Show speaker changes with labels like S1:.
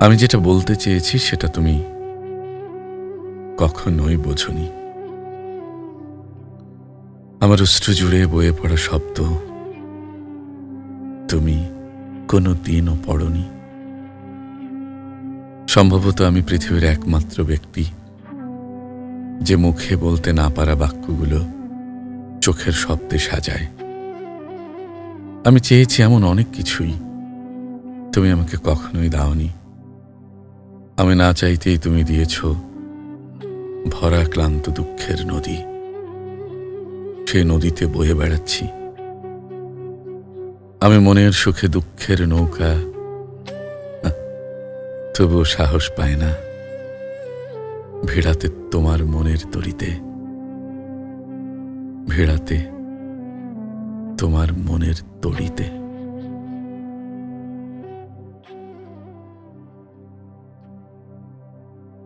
S1: আমি যেটা বলতে চেয়েছি, সেটা তুমি কখনোই বোঝনি। আমার অশ্রু জুড়ে বয়ে পড়া শব্দ তুমি কোনো দিনও পড়নি। সম্ভবত আমি পৃথিবীর একমাত্র ব্যক্তি যে মুখে বলতে না পারা বাক্যগুলো চোখের শব্দে সাজায়। আমি চেয়েছি এমন অনেক কিছুই। তুমি আমাকে কখনোই দাওনি। আমি না চাইতেই তুমি দিয়েছ ভরা, ক্লান্ত দুঃখের নদী। সে নদীতে বয়ে বেড়াচ্ছি। আমি মনের সুখে দুঃখের নৌকা। তবুও সাহস পায় না ভিড়াতে তোমার মনের তরিতে ভিড়াতে তোমার মনের তড়িতে।